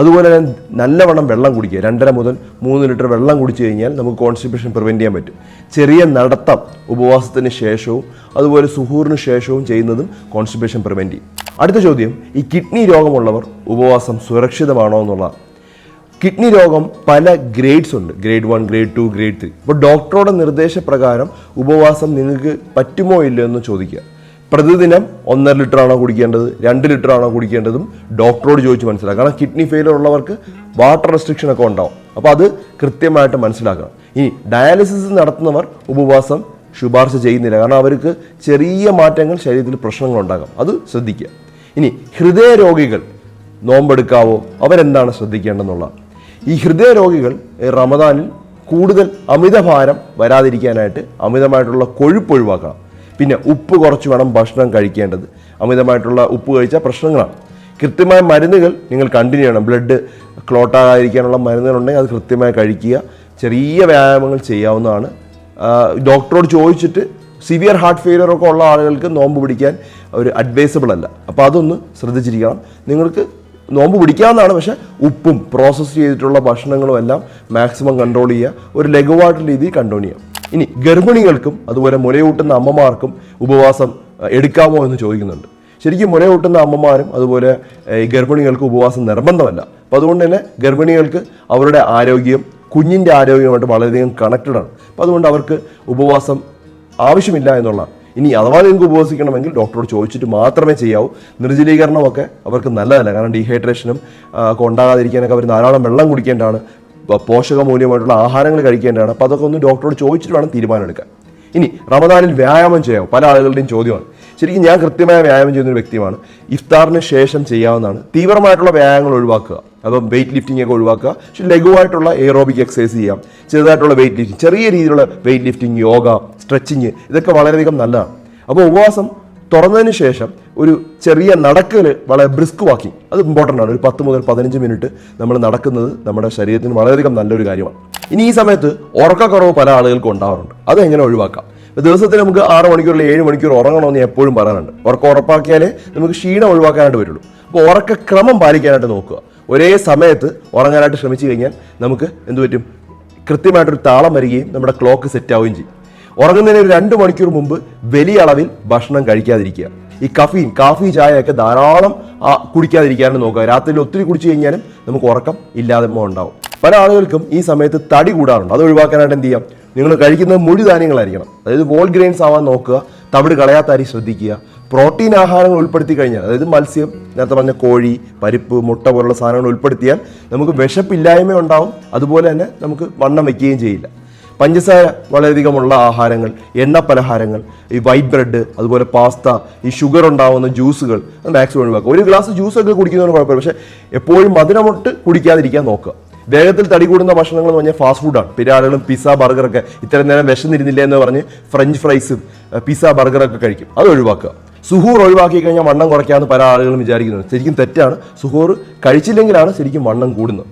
അതുപോലെ തന്നെ നല്ലവണ്ണം വെള്ളം കുടിക്കുക. രണ്ടര മുതൽ മൂന്ന് ലിറ്റർ വെള്ളം കുടിച്ചു കഴിഞ്ഞാൽ നമുക്ക് കോൺസ്റ്റിപ്പേഷൻ പ്രിവെന്റ് ചെയ്യാൻ പറ്റും. ചെറിയ നടത്തം ഉപവാസത്തിന് ശേഷവും അതുപോലെ സുഹൂറിന് ശേഷവും ചെയ്യുന്നതും കോൺസ്റ്റിപ്പേഷൻ പ്രിവെന്റ് ചെയ്യും. അടുത്ത ചോദ്യം ഈ കിഡ്നി രോഗമുള്ളവർ ഉപവാസം സുരക്ഷിതമാണോ എന്നുള്ളതാണ് കിഡ്നി രോഗം പല ഗ്രേഡ്സ് ഉണ്ട്. Grade one grade two grade three അപ്പോൾ ഡോക്ടറുടെ നിർദ്ദേശപ്രകാരം ഉപവാസം നിങ്ങൾക്ക് പറ്റുമോ ഇല്ലയോ എന്ന് ചോദിക്കുക. പ്രതിദിനം ഒന്നര ലിറ്റർ ആണോ കുടിക്കേണ്ടത് രണ്ട് ലിറ്റർ ആണോ കുടിക്കേണ്ടതും ഡോക്ടറോട് ചോദിച്ച് മനസ്സിലാക്കുക കാരണം കിഡ്നി ഫെയിലർ ഉള്ളവർക്ക് വാട്ടർ റെസ്ട്രിക്ഷൻ ഒക്കെ ഉണ്ടാവും. അപ്പോൾ അത് കൃത്യമായിട്ട് മനസ്സിലാക്കണം. ഇനി ഡയാലിസിസ് നടത്തുന്നവർ ഉപവാസം ശുപാർശ ചെയ്യുന്നില്ല. കാരണം അവർക്ക് ചെറിയ മാറ്റങ്ങൾ ശരീരത്തിൽ പ്രശ്നങ്ങൾ ഉണ്ടാകാം അത് ശ്രദ്ധിക്കുക. ഇനി ഹൃദയ രോഗികൾ നോമ്പെടുക്കാവോ? അവരെന്താണ് ശ്രദ്ധിക്കേണ്ടതെന്നുള്ള ഈ ഹൃദയ രോഗികൾ റമദാനിൽ കൂടുതൽ അമിതഭാരം വരാതിരിക്കാനായിട്ട് അമിതമായിട്ടുള്ള കൊഴുപ്പ് ഒഴിവാക്കണം. പിന്നെ ഉപ്പ് കുറച്ച് വേണം ഭക്ഷണം കഴിക്കേണ്ടത്. അമിതമായിട്ടുള്ള ഉപ്പ് കഴിച്ചാൽ പ്രശ്നങ്ങളാണ്. കൃത്യമായ മരുന്നുകൾ നിങ്ങൾ കണ്ടിന്യൂ ചെയ്യണം. ബ്ലഡ് ക്ലോട്ടാകാതിരിക്കാനുള്ള മരുന്നുകളുണ്ടെങ്കിൽ അത് കൃത്യമായി കഴിക്കുക. ചെറിയ വ്യായാമങ്ങൾ ചെയ്യാവുന്നതാണ്. ഡോക്ടറോട് ചോദിച്ചിട്ട് സിവിയർ ഹാർട്ട് ഫെയിലിയർ ഒക്കെ ഉള്ള ആളുകൾക്ക് നോമ്പ് പിടിക്കാൻ ഒരു അഡ്വൈസബിൾ അല്ല. അപ്പോൾ അതൊന്ന് ശ്രദ്ധിച്ചിരിക്കണം. നിങ്ങൾക്ക് നോമ്പ് പിടിക്കാവുന്നതാണ് പക്ഷേ ഉപ്പും പ്രോസസ്സ് ചെയ്തിട്ടുള്ള ഭക്ഷണങ്ങളും എല്ലാം മാക്സിമം കൺട്രോൾ ചെയ്യുക. ഒരു ലഘുവായിട്ടുള്ള രീതിയിൽ കൺട്രോൾ ചെയ്യാം. ഇനി ഗർഭിണികൾക്കും അതുപോലെ മുലയൂട്ടുന്ന അമ്മമാർക്കും ഉപവാസം എടുക്കാമോ എന്ന് ചോദിക്കുന്നുണ്ട്. ശരിക്കും മുലയൂട്ടുന്ന അമ്മമാരും അതുപോലെ ഈ ഗർഭിണികൾക്ക് ഉപവാസം നിർബന്ധമല്ല. അപ്പോൾ അതുകൊണ്ട് തന്നെ ഗർഭിണികൾക്ക് അവരുടെ ആരോഗ്യം കുഞ്ഞിന്റെ ആരോഗ്യമായിട്ട് വളരെയധികം കണക്റ്റഡ് ആണ്. അപ്പോൾ അതുകൊണ്ട് അവർക്ക് ഉപവാസം ആവശ്യമില്ല എന്നുള്ളതാണ് ഇനി അഥവാ നിങ്ങൾക്ക് ഉപവസിക്കണമെങ്കിൽ ഡോക്ടറോട് ചോദിച്ചിട്ട് മാത്രമേ ചെയ്യാവൂ. നിർജലീകരണമൊക്കെ അവർക്ക് നല്ലതല്ല. കാരണം ഡീഹൈഡ്രേഷനും ഉണ്ടാകാതിരിക്കാനൊക്കെ അവർ ധാരാളം വെള്ളം കുടിക്കേണ്ടതാണ്. പോഷകമൂല്യമായിട്ടുള്ള ആഹാരങ്ങൾ കഴിക്കേണ്ടതാണ്. അപ്പോൾ അതൊക്കെ ഒന്ന് ഡോക്ടറോട് ചോദിച്ചിട്ട് വേണം തീരുമാനമെടുക്കാൻ. ഇനി റമദാനിൽ വ്യായാമം ചെയ്യാം പല ആളുകളുടെയും ചോദ്യമാണ്. ശരിക്കും ഞാൻ കൃത്യമായ വ്യായാമം ചെയ്യുന്ന ഒരു വ്യക്തിയാണ് ഇഫ്താറിന് ശേഷം ചെയ്യാവുന്നതാണ്. തീവ്രമായിട്ടുള്ള വ്യായാമങ്ങൾ ഒഴിവാക്കുക. അപ്പം വെയിറ്റ് ലിഫ്റ്റിംഗ് ഒക്കെ ഒഴിവാക്കുക. പക്ഷേ ലഘുവായിട്ടുള്ള എയറോബിക് എക്സസൈസ് ചെയ്യാം. ചെറുതായിട്ടുള്ള വെയിറ്റ് ലിഫ്റ്റിംഗ് ചെറിയ രീതിയിലുള്ള വെയിറ്റ് ലിഫ്റ്റിംഗ് യോഗ സ്ട്രെച്ചിങ് ഇതൊക്കെ വളരെയധികം നല്ലതാണ്. അപ്പോൾ ഉപവാസം തുറന്നതിന് ശേഷം ഒരു ചെറിയ നടക്കൽ വളരെ ബ്രിസ്ക് വാക്കിങ് അത് ഇമ്പോർട്ടന്റ് ആണ്. ഒരു പത്ത് മുതൽ പതിനഞ്ച് മിനിറ്റ് നമ്മൾ നടക്കുന്നത് നമ്മുടെ ശരീരത്തിന് വളരെയധികം നല്ലൊരു കാര്യമാണ്. ഇനി ഈ സമയത്ത് ഉറക്കക്കുറവ് പല ആളുകൾക്കും ഉണ്ടാവാറുണ്ട്. അത് എങ്ങനെ ഒഴിവാക്കാം ദിവസത്തിൽ നമുക്ക് ആറ് മണിക്കൂറിൽ ഏഴ് മണിക്കൂർ ഉറങ്ങണമെന്ന് എപ്പോഴും പറയാറുണ്ട്. ഉറക്കം ഉറപ്പാക്കിയാലേ നമുക്ക് ക്ഷീണം ഒഴിവാക്കാനായിട്ട് വരുള്ളൂ അപ്പോൾ ഉറക്ക ഉറക്കക്രമം പാലിക്കാനായിട്ട് നോക്കുക. ഒരേ സമയത്ത് ഉറങ്ങാനായിട്ട് ശ്രമിച്ചു കഴിഞ്ഞാൽ നമുക്ക് എന്തു പറ്റും? കൃത്യമായിട്ടൊരു താളം വരികയും നമ്മുടെ ക്ലോക്ക് സെറ്റ് ആവുകയും ചെയ്യും. ഉറങ്ങുന്നതിന് ഒരു രണ്ട് മണിക്കൂർ മുമ്പ് വലിയ അളവിൽ ഭക്ഷണം കഴിക്കാതിരിക്കുക. ഈ കഫീൻ കാഫി ചായയൊക്കെ ധാരാളം കുടിക്കാതിരിക്കാനും നോക്കുക. രാത്രിയിൽ ഒത്തിരി കുടിച്ചു കഴിഞ്ഞാലും നമുക്ക് ഉറക്കം ഇല്ലാതെ ഉണ്ടാവും. പല ആളുകൾക്കും ഈ സമയത്ത് തടി കൂടാറുണ്ട്. അത് ഒഴിവാക്കാനായിട്ട് എന്ത് ചെയ്യാം? നിങ്ങൾ കഴിക്കുന്നത് മുഴു ധാന്യങ്ങളായിരിക്കണം. അതായത് വോൾ ഗ്രെയിൻസ് ആവാൻ നോക്കുക തവിട് കളയാത്ത അരി ശ്രദ്ധിക്കുക പ്രോട്ടീൻ ആഹാരങ്ങൾ ഉൾപ്പെടുത്തി കഴിഞ്ഞാൽ അതായത് മത്സ്യം നേരത്തെ പറഞ്ഞ കോഴി പരിപ്പ് മുട്ട പോലുള്ള സാധനങ്ങൾ ഉൾപ്പെടുത്തിയാൽ നമുക്ക് വിശപ്പില്ലായ്മ ഉണ്ടാവും. അതുപോലെ തന്നെ നമുക്ക് വണ്ണം വയ്ക്കുകയും ചെയ്യില്ല. പഞ്ചസാര വളരെയധികമുള്ള ആഹാരങ്ങൾ എണ്ണ പലഹാരങ്ങൾ ഈ വൈറ്റ് ബ്രെഡ് അതുപോലെ പാസ്ത ഈ ഷുഗർ ഉണ്ടാവുന്ന ജ്യൂസുകൾ മാക്സിമം ഒഴിവാക്കുക. ഒരു ഗ്ലാസ് ജ്യൂസ് ഒക്കെ കുടിക്കുന്നതിന് കുഴപ്പമില്ല. പക്ഷേ എപ്പോഴും മധുരമൊട്ട് കുടിക്കാതിരിക്കാൻ നോക്കുക. വേഗത്തിൽ തടി കൂടുന്ന ഭക്ഷണങ്ങൾ എന്ന് പറഞ്ഞാൽ ഫാസ്റ്റ് ഫുഡാണ് പിന്നെ ആളുകളും പിസ്സ ബർഗറൊക്കെ ഇത്രയും നേരം വിശന്നിരുന്നില്ല എന്ന് പറഞ്ഞ് ഫ്രഞ്ച് ഫ്രൈസും പിസ്സ ബർഗറൊക്കെ കഴിക്കും. അത് ഒഴിവാക്കുക. സുഹൂർ ഒഴിവാക്കി കഴിഞ്ഞാൽ വണ്ണം കുറയ്ക്കാമെന്ന് പല ആളുകളും വിചാരിക്കുന്നുണ്ട്. ശരിക്കും തെറ്റാണ്. സുഹൂർ കഴിച്ചില്ലെങ്കിലാണ് ശരിക്കും വണ്ണം കൂടുന്നത്.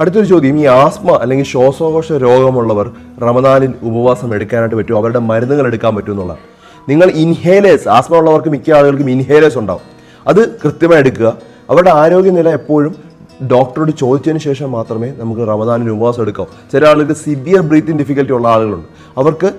അടുത്തൊരു ചോദ്യം ഈ ആസ്മ അല്ലെങ്കിൽ ശ്വാസകോശ രോഗമുള്ളവർ റമദാനിൽ ഉപവാസം എടുക്കാനായിട്ട് പറ്റുമോ? അവരുടെ മരുന്നുകൾ എടുക്കാൻ പറ്റുമെന്നുള്ള നിങ്ങൾ ഇൻഹേലേഴ്സ് ആസ്മ ഉള്ളവർക്ക് മിക്ക ആളുകൾക്കും ഇൻഹേലേഴ്സ് ഉണ്ടാവും. അത് കൃത്യമായി എടുക്കുക. അവരുടെ ആരോഗ്യനില എപ്പോഴും ഡോക്ടറോട് ചോദിച്ചതിന് ശേഷം മാത്രമേ നമുക്ക് റമദാനിൽ ഉപവാസം എടുക്കാവൂ. ചില ആളുകൾക്ക് സിവിയർ ബ്രീത്തിങ് ഡിഫിക്കൽറ്റി ഉള്ള ആളുകളുണ്ട്. അവർക്ക്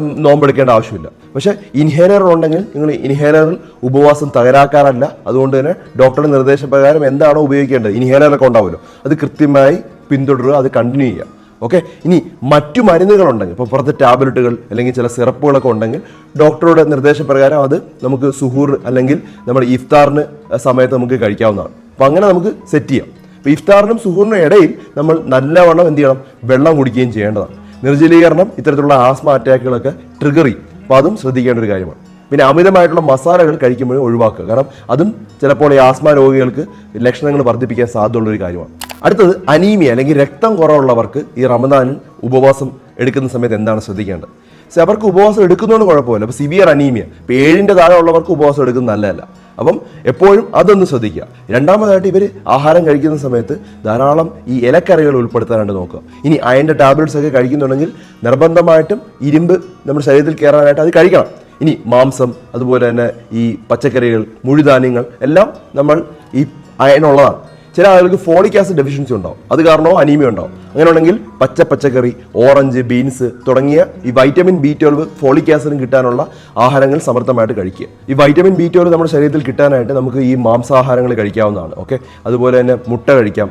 നോമ്പെടുക്കേണ്ട ആവശ്യമില്ല. പക്ഷേ ഇൻഹേലർ ഉണ്ടെങ്കിൽ നിങ്ങൾ ഇൻഹേലറിൽ ഉപവാസം തകരാക്കാറല്ല. അതുകൊണ്ട് തന്നെ ഡോക്ടറുടെ നിർദ്ദേശപ്രകാരം എന്താണോ ഉപയോഗിക്കേണ്ടത്? ഇൻഹേലറൊക്കെ ഉണ്ടാവുമല്ലോ. അത് കൃത്യമായി പിന്തുടരുക അത് കണ്ടിന്യൂ ചെയ്യുക. ഓക്കെ ഇനി മറ്റു മരുന്നുകളുണ്ടെങ്കിൽ ഇപ്പോൾ പുറത്ത് ടാബ്ലറ്റുകൾ അല്ലെങ്കിൽ ചില സിറപ്പുകളൊക്കെ ഉണ്ടെങ്കിൽ ഡോക്ടറുടെ നിർദ്ദേശപ്രകാരം അത് നമുക്ക് സുഹൂർ അല്ലെങ്കിൽ നമ്മൾ ഇഫ്താറിന് സമയത്ത് നമുക്ക് കഴിക്കാവുന്നതാണ്. അപ്പോൾ അങ്ങനെ നമുക്ക് സെറ്റ് ചെയ്യാം. ഇഫ്താറിനും സുഹൂറിനും ഇടയിൽ നമ്മൾ നല്ലവണ്ണം എന്ത് ചെയ്യണം? വെള്ളം കുടിക്കുകയും ചെയ്യേണ്ടതാണ്. നിർജലീകരണം ഇത്തരത്തിലുള്ള ആസ്മ അറ്റാക്കുകളൊക്കെ ട്രിഗർ ചെയ്യും. അപ്പോൾ അതും ശ്രദ്ധിക്കേണ്ട ഒരു കാര്യമാണ്. പിന്നെ അമിതമായിട്ടുള്ള മസാലകൾ കഴിക്കുമ്പോഴും ഒഴിവാക്കുക. കാരണം അതും ചിലപ്പോൾ ഈ ആസ്മ രോഗികൾക്ക് ലക്ഷണങ്ങൾ വർദ്ധിപ്പിക്കാൻ സാധ്യതയുള്ള ഒരു കാര്യമാണ്. അടുത്തത് അനീമിയ അല്ലെങ്കിൽ രക്തം കുറവുള്ളവർക്ക് ഈ റമദാനിൽ ഉപവാസം എടുക്കുന്ന സമയത്ത് എന്താണ് ശ്രദ്ധിക്കേണ്ടത്? പക്ഷെ അവർക്ക് ഉപവാസം എടുക്കുന്നതുകൊണ്ട് കുഴപ്പമില്ല. അപ്പോൾ സിവിയർ അനീമിയ ഇപ്പോൾ താഴെ ഉള്ളവർക്ക് ഉപവാസം എടുക്കുന്നത് നല്ലതല്ല. അപ്പം എപ്പോഴും അതൊന്ന് ശ്രദ്ധിക്കുക. രണ്ടാമതായിട്ട് ഇവർ ആഹാരം കഴിക്കുന്ന സമയത്ത് ധാരാളം ഈ ഇലക്കറികൾ ഉൾപ്പെടുത്താനായിട്ട് നോക്കുക. ഇനി അയന്റെ ടാബ്ലറ്റ്സ് ഒക്കെ കഴിക്കുന്നുണ്ടെങ്കിൽ നിർബന്ധമായിട്ടും ഇരുമ്പ് നമ്മുടെ ശരീരത്തിൽ കയറാനായിട്ട് അത് കഴിക്കണം. ഇനി മാംസം അതുപോലെ തന്നെ ഈ പച്ചക്കറികൾ മുഴുധാന്യങ്ങൾ എല്ലാം നമ്മൾ ഈ അയനുള്ളതാണ് ചില ആളുകൾക്ക് ഫോളിക് ആസിഡ് ഡെഫിഷ്യൻസി ഉണ്ടാവും. അത് കാരണമോ അനീമിയ ഉണ്ടാവും. അങ്ങനെ ഉണ്ടെങ്കിൽ പച്ച പച്ചക്കറി ഓറഞ്ച് ബീൻസ് തുടങ്ങിയ ഈ വൈറ്റമിൻ ബി ട്വൽവ് ഫോളിക് ആസിഡും കിട്ടാനുള്ള ആഹാരങ്ങൾ സമർത്ഥമായിട്ട് കഴിക്കുക. ഈ വൈറ്റമിൻ ബി ട്വൽവ് നമ്മുടെ ശരീരത്തിൽ കിട്ടാനായിട്ട് നമുക്ക് ഈ മാംസാഹാരങ്ങൾ കഴിക്കാവുന്നതാണ് ഓക്കെ അതുപോലെ തന്നെ മുട്ട കഴിക്കാം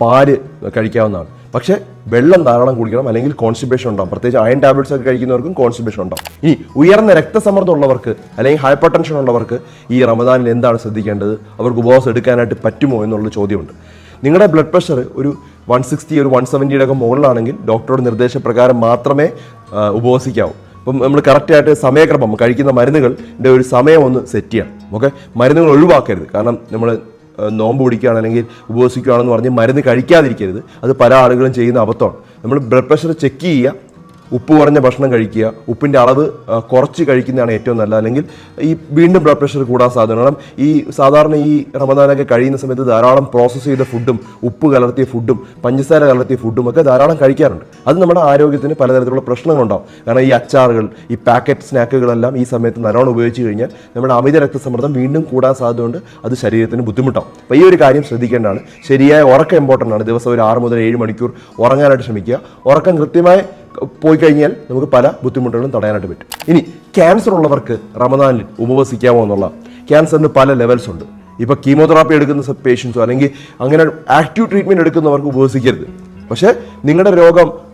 പാൽ കഴിക്കാവുന്നതാണ്. പക്ഷേ വെള്ളം ധാരാളം കുടിക്കണം അല്ലെങ്കിൽ കോൺസ്റ്റിബേഷൻ ഉണ്ടാവും. പ്രത്യേകിച്ച് അയൺ ടാബ്ലറ്റ്സ് ഒക്കെ കഴിക്കുന്നവർക്കും കോൺസ്റ്റിബേഷൻ ഉണ്ടാവും. ഇനി ഉയർന്ന രക്തസമ്മർദ്ദം ഉള്ളവർക്ക് അല്ലെങ്കിൽ ഹൈപ്പർ ടെൻഷൻ ഉള്ളവർക്ക് ഈ റമദാനിൽ എന്താണ് ശ്രദ്ധിക്കേണ്ടത്? അവർക്ക് ഉപവാസം എടുക്കാനായിട്ട് പറ്റുമോ എന്നുള്ള ചോദ്യമുണ്ട്. നിങ്ങളുടെ ബ്ലഡ് പ്രഷർ ഒരു വൺ സിക്സ്റ്റി ഒരു വൺ സെവന്റിയുടെ ഒക്കെ മുകളിലാണെങ്കിൽ ഡോക്ടറുടെ നിർദ്ദേശപ്രകാരം മാത്രമേ ഉപവസിക്കാവൂ. അപ്പം നമ്മൾ കറക്റ്റായിട്ട് സമയക്രമം കഴിക്കുന്ന മരുന്നുകളുടെ ഒരു സമയം ഒന്ന് സെറ്റ് ചെയ്യണം. ഓക്കെ മരുന്നുകൾ ഒഴിവാക്കരുത്. കാരണം നമ്മൾ നോമ്പ് പിടിക്കുകയാണ് അല്ലെങ്കിൽ ഉപവസിക്കുകയാണെന്ന് പറഞ്ഞ് മരുന്ന് കഴിക്കാതിരിക്കരുത്. അത് പല ആളുകളും ചെയ്യുന്ന അബദ്ധമാണ്. നമ്മൾ ബ്ലഡ് പ്രഷർ ചെക്ക് ചെയ്യുക. ഉപ്പ് കുറഞ്ഞ ഭക്ഷണം കഴിക്കുക ഉപ്പിന്റെ അളവ് കുറച്ച് കഴിക്കുന്നതാണ് ഏറ്റവും നല്ലത്. അല്ലെങ്കിൽ ഈ വീണ്ടും ബ്ലഡ് പ്രഷർ കൂടാൻ സാധ്യത കാരണം ഈ സാധാരണ ഈ റമദാനൊക്കെ കഴിയുന്ന സമയത്ത് ധാരാളം പ്രോസസ്സ് ചെയ്ത ഫുഡും ഉപ്പ് കലർത്തിയ ഫുഡും പഞ്ചസാര കലർത്തിയ ഫുഡും ഒക്കെ ധാരാളം കഴിക്കാറുണ്ട്. അത് നമ്മുടെ ആരോഗ്യത്തിന് പലതരത്തിലുള്ള പ്രശ്നങ്ങളുണ്ടാവും കാരണം ഈ അച്ചാറുകൾ ഈ പാക്കറ്റ് സ്നാക്കുകളെല്ലാം ഈ സമയത്ത് നല്ലോണം ഉപയോഗിച്ച് കഴിഞ്ഞാൽ നമ്മുടെ അമിത രക്തസമ്മർദ്ദം വീണ്ടും കൂടാൻ സാധ്യതയുണ്ട്. അത് ശരീരത്തിന് ബുദ്ധിമുട്ടാവും. അപ്പോൾ ഈ ഒരു കാര്യം ശ്രദ്ധിക്കേണ്ടതാണ്. ശരിയായ ഉറക്കം ഇമ്പോർട്ടന്റ് ആണ്. ദിവസം ഒരു ആറ് മുതൽ ഏഴ് മണിക്കൂർ ഉറങ്ങാനായിട്ട് ശ്രമിക്കുക. ഉറക്കം കൃത്യമായി പോയി കഴിഞ്ഞാൽ നമുക്ക് പല ബുദ്ധിമുട്ടുകളും തടയാനായിട്ട് പറ്റും. ഇനി ക്യാൻസർ ഉള്ളവർക്ക് റമദാനിൽ ഉപവസിക്കാമോ എന്നുള്ള ക്യാൻസറിന് പല ലെവൽസ് ഉണ്ട്. ഇപ്പോൾ കീമോതെറാപ്പി എടുക്കുന്ന പേഷ്യൻസോ അല്ലെങ്കിൽ അങ്ങനെ ആക്റ്റീവ് ട്രീറ്റ്മെന്റ് എടുക്കുന്നവർക്ക് ഉപവസിക്കരുത്. പക്ഷേ നിങ്ങളുടെ രോഗം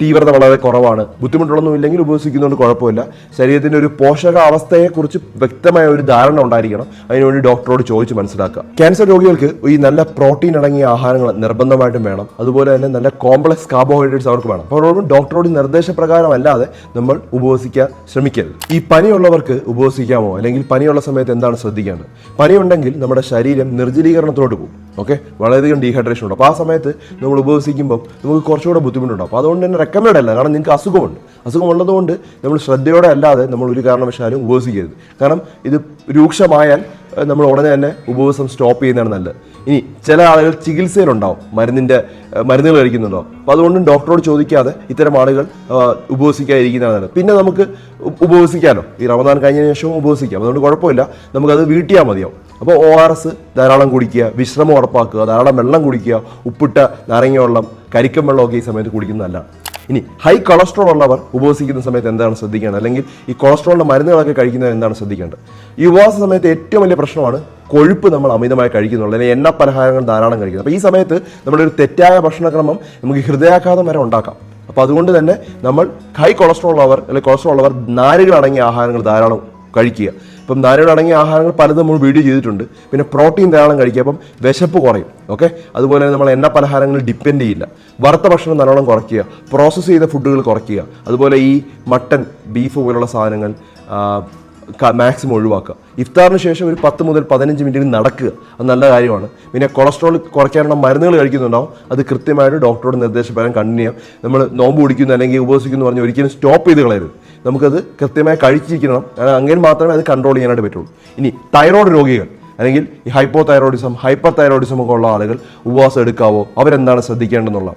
തീവ്രത വളരെ കുറവാണ്. ബുദ്ധിമുട്ടുകളൊന്നും ഇല്ലെങ്കിൽ ഉപവസിക്കുന്നതുകൊണ്ട് കുഴപ്പമില്ല. ശരീരത്തിന്റെ ഒരു പോഷകാവസ്ഥയെക്കുറിച്ച് വ്യക്തമായ ഒരു ധാരണ ഉണ്ടായിരിക്കണം. അതിനുവേണ്ടി ഡോക്ടറോട് ചോദിച്ച് മനസ്സിലാക്കുക. ക്യാൻസർ രോഗികൾക്ക് ഈ നല്ല പ്രോട്ടീൻ അടങ്ങിയ ആഹാരങ്ങൾ നിർബന്ധമായിട്ടും വേണം. അതുപോലെ തന്നെ നല്ല കോംപ്ലക്സ് കാർബോഹൈഡ്രേറ്റ്സ് അവർക്ക് വേണം. അപ്പോൾ ഡോക്ടറോട് നിർദ്ദേശപ്രകാരം അല്ലാതെ നമ്മൾ ഉപവസിക്കാൻ ശ്രമിക്കരുത്. ഈ പനിയുള്ളവർക്ക് ഉപവസിക്കാമോ അല്ലെങ്കിൽ പനിയുള്ള സമയത്ത് എന്താണ് ശ്രദ്ധിക്കേണ്ടത്? പനിയുണ്ടെങ്കിൽ നമ്മുടെ ശരീരം നിർജലീകരണത്തിലോട്ട് പോകും. ഓക്കെ? വളരെയധികം ഡീഹൈഡ്രേഷൻ ഉണ്ട്. അപ്പോൾ ആ സമയത്ത് നമ്മൾ ഉപവസിക്കുമ്പോൾ നമുക്ക് കുറച്ചുകൂടെ ബുദ്ധിമുട്ടുണ്ടാവും അപ്പോൾ അതുകൊണ്ട് തന്നെ റെക്കമെൻഡ് അല്ല. കാരണം നിങ്ങൾക്ക് അസുഖമുണ്ട്. അസുഖമുള്ളതുകൊണ്ട് നമ്മൾ ശ്രദ്ധയോടെ അല്ലാതെ നമ്മൾ ഒരു കാരണവശാലും ഉപവസിക്കരുത് കാരണം ഇത് രൂക്ഷമായാൽ നമ്മൾ ഉടനെ തന്നെ ഉപവസം സ്റ്റോപ്പ് ചെയ്യുന്നതാണ് നല്ലത്. ഇനി ചില ആളുകൾ ചികിത്സയിലുണ്ടാവും. മരുന്നിന്റെ മരുന്നുകൾ കഴിക്കുന്നുണ്ടോ? അപ്പോൾ അതുകൊണ്ടും ഡോക്ടറോട് ചോദിക്കാതെ ഇത്തരം ആളുകൾ ഉപവസിക്കാതിരിക്കുന്നതാണ് പിന്നെ നമുക്ക് ഉപവസിക്കാമല്ലോ ഈ റമദാൻ കഴിഞ്ഞതിന് ശേഷവും ഉപവസിക്കാം അതുകൊണ്ട് കുഴപ്പമില്ല. നമുക്കത് വീട്ടിയാൽ മതിയാവും. അപ്പോൾ ഒ ആർ എസ് ധാരാളം കുടിക്കുക വിശ്രമം ഉറപ്പാക്കുക ധാരാളം വെള്ളം കുടിക്കുക ഉപ്പിട്ട നാരങ്ങ വെള്ളം കരിക്കം വെള്ളമൊക്കെ ഈ സമയത്ത് കുടിക്കുന്നത് നല്ലതാണ് ഇനി ഹൈ കൊളസ്ട്രോൾ ഉള്ളവർ ഉപവസിക്കുന്ന സമയത്ത് എന്താണ് ശ്രദ്ധിക്കേണ്ടത്? അല്ലെങ്കിൽ ഈ കൊളസ്ട്രോളിന്റെ മരുന്നുകളൊക്കെ കഴിക്കുന്നവർ എന്താണ് ശ്രദ്ധിക്കേണ്ടത്? ഈ ഉപവാസ സമയത്ത് ഏറ്റവും വലിയ പ്രശ്നമാണ് കൊഴുപ്പ് നമ്മൾ അമിതമായി കഴിക്കുന്നുള്ളൂ. അല്ലെങ്കിൽ എണ്ണ പലഹാരങ്ങൾ ധാരാളം കഴിക്കുന്നു. അപ്പോൾ ഈ സമയത്ത് നമ്മളൊരു തെറ്റായ ഭക്ഷണക്രമം നമുക്ക് ഹൃദയാഘാതം വരെ ഉണ്ടാക്കാം. അപ്പോൾ അതുകൊണ്ട് തന്നെ നമ്മൾ ഹൈ കൊളസ്ട്രോൾ ഉള്ളവർ അല്ലെങ്കിൽ കൊളസ്ട്രോൾ ഉള്ളവർ നാരുകളടങ്ങിയ ആഹാരങ്ങൾ ധാരാളം കഴിക്കുക. ഇപ്പം അടങ്ങിയ ആഹാരങ്ങൾ പലതും നമ്മൾ വീഡിയോ ചെയ്തിട്ടുണ്ട്. പിന്നെ പ്രോട്ടീൻ ധാരാളം കഴിക്കുക. അപ്പം വിശപ്പ് കുറയും. ഓക്കെ? അതുപോലെ നമ്മൾ എണ്ണ പലഹാരങ്ങൾ ഡിപ്പെൻഡ് ചെയ്യില്ല. വറുത്ത ഭക്ഷണം നല്ലോണം കുറയ്ക്കുക. പ്രോസസ്സ് ചെയ്ത ഫുഡുകൾ കുറയ്ക്കുക. അതുപോലെ ഈ മട്ടൺ ബീഫ് പോലുള്ള സാധനങ്ങൾ മാക്സിമം ഒഴിവാക്കുക. ഇഫ്താറിന് ശേഷം ഒരു പത്ത് മുതൽ പതിനഞ്ച് മിനിറ്റ് നടക്കുക. അത് നല്ല കാര്യമാണ്. പിന്നെ കൊളസ്ട്രോൾ കുറയ്ക്കാനുള്ള മരുന്നുകൾ കഴിക്കുന്നുണ്ടാവും. അത് കൃത്യമായിട്ട് ഡോക്ടറുടെ നിർദ്ദേശപ്രകാരം കണ്ടിന്യൂ ചെയ്യാം. നമ്മൾ നോമ്പ് കുടിക്കുന്നു അല്ലെങ്കിൽ ഉപസിക്കുന്നു പറഞ്ഞ് ഒരിക്കലും സ്റ്റോപ്പ് ചെയ്ത് കളയരുത്. നമുക്കത് കൃത്യമായി കഴിച്ചിരിക്കണം. അങ്ങനെ മാത്രമേ അത് കൺട്രോൾ ചെയ്യാനായിട്ട് പറ്റുള്ളൂ. ഇനി തൈറോയ്ഡ് രോഗികൾ അല്ലെങ്കിൽ ഈ ഹൈപ്പോ തൈറോയിഡിസം ഹൈപ്പർ തൈറോയിഡിസം ഒക്കെ ഉള്ള ആളുകൾ ഉപവാസം എടുക്കാവോ? അവരെന്താണ് ശ്രദ്ധിക്കേണ്ടതെന്നുള്ള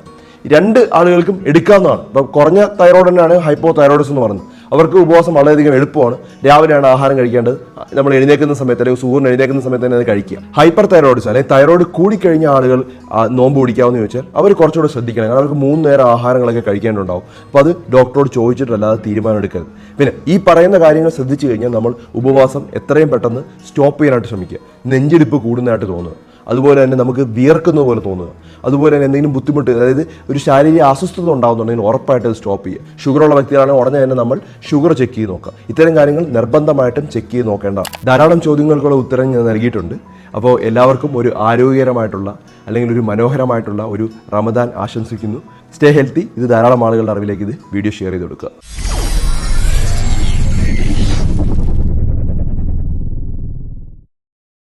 രണ്ട് ആളുകൾക്കും എടുക്കാവുന്നതാണ്. ഇപ്പം കുറഞ്ഞ തൈറോയിഡ് തന്നെയാണ് ഹൈപ്പോ തൈറോയിഡിസം എന്ന് പറയുന്നത്. അവർക്ക് ഉപവാസം വളരെയധികം എളുപ്പമാണ്. രാവിലെയാണ് ആഹാരം കഴിക്കേണ്ടത്. നമ്മൾ എഴുന്നേക്കുന്ന സമയത്ത് അല്ലെങ്കിൽ സൂര്യൻ എഴുന്നേക്കുന്ന സമയത്ത് തന്നെ അത് കഴിക്കുക. ഹൈപ്പർ തൈറോയിഡ്സ് അല്ലെങ്കിൽ തൈറോയിഡ് കൂടിക്കഴിഞ്ഞ ആളുകൾ നോമ്പ് പിടിക്കാമെന്ന് ചോദിച്ചാൽ അവർ കുറച്ചുകൂടെ ശ്രദ്ധിക്കണം. കാരണം അവർക്ക് മൂന്ന് നേരം ആഹാരങ്ങളൊക്കെ കഴിക്കേണ്ടതുണ്ടാവും. അപ്പോൾ അത് ഡോക്ടറോട് ചോദിച്ചിട്ടല്ലാതെ തീരുമാനം എടുക്കരുത് പിന്നെ ഈ പറയുന്ന കാര്യങ്ങൾ ശ്രദ്ധിച്ചു കഴിഞ്ഞാൽ നമ്മൾ ഉപവാസം എത്രയും പെട്ടെന്ന് സ്റ്റോപ്പ് ചെയ്യാനായിട്ട് ശ്രമിക്കുക. നെഞ്ചിടിപ്പ് കൂടുന്നതായിട്ട് തോന്നുക അതുപോലെ തന്നെ നമുക്ക് വിയർക്കുന്ന പോലെ തോന്നുക അതുപോലെ തന്നെ എന്തെങ്കിലും ബുദ്ധിമുട്ട് അതായത് ഒരു ശാരീരിക അസ്വസ്ഥത ഉണ്ടാകുന്നുണ്ടെങ്കിൽ ഉറപ്പായിട്ട് അത് സ്റ്റോപ്പ് ചെയ്യുക. ഷുഗറുള്ള വ്യക്തികളാണെങ്കിൽ ഉടനെ തന്നെ നമ്മൾ ഷുഗർ ചെക്ക് ചെയ്ത് നോക്കുക. ഇത്തരം കാര്യങ്ങൾ നിർബന്ധമായിട്ടും ചെക്ക് ചെയ്ത് നോക്കേണ്ട. ധാരാളം ചോദ്യങ്ങൾക്കുള്ള ഉത്തരം ഞാൻ നൽകിയിട്ടുണ്ട്. അപ്പോൾ എല്ലാവർക്കും ഒരു ആരോഗ്യകരമായിട്ടുള്ള അല്ലെങ്കിൽ ഒരു മനോഹരമായിട്ടുള്ള ഒരു റമദാൻ ആശംസിക്കുന്നു. സ്റ്റേ ഹെൽത്തി ഇത് ധാരാളം ആളുകളുടെ അറിവിലേക്ക് ഇത് വീഡിയോ ഷെയർ ചെയ്ത് കൊടുക്കുക.